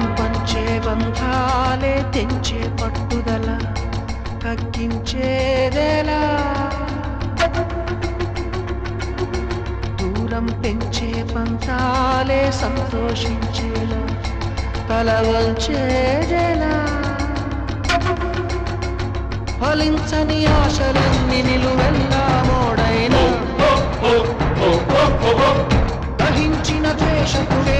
పంపంచే పంచే బంధాలే తెంచే పట్టుదల తగ్గించేదెలా దూరం పెంచే పంతాలే సంతోషించేలా తలవంచేదెలా ఫలించని ఆశలన్నీ నిలువెల్లా మోడైన. దహించిన ద్వేషకుడే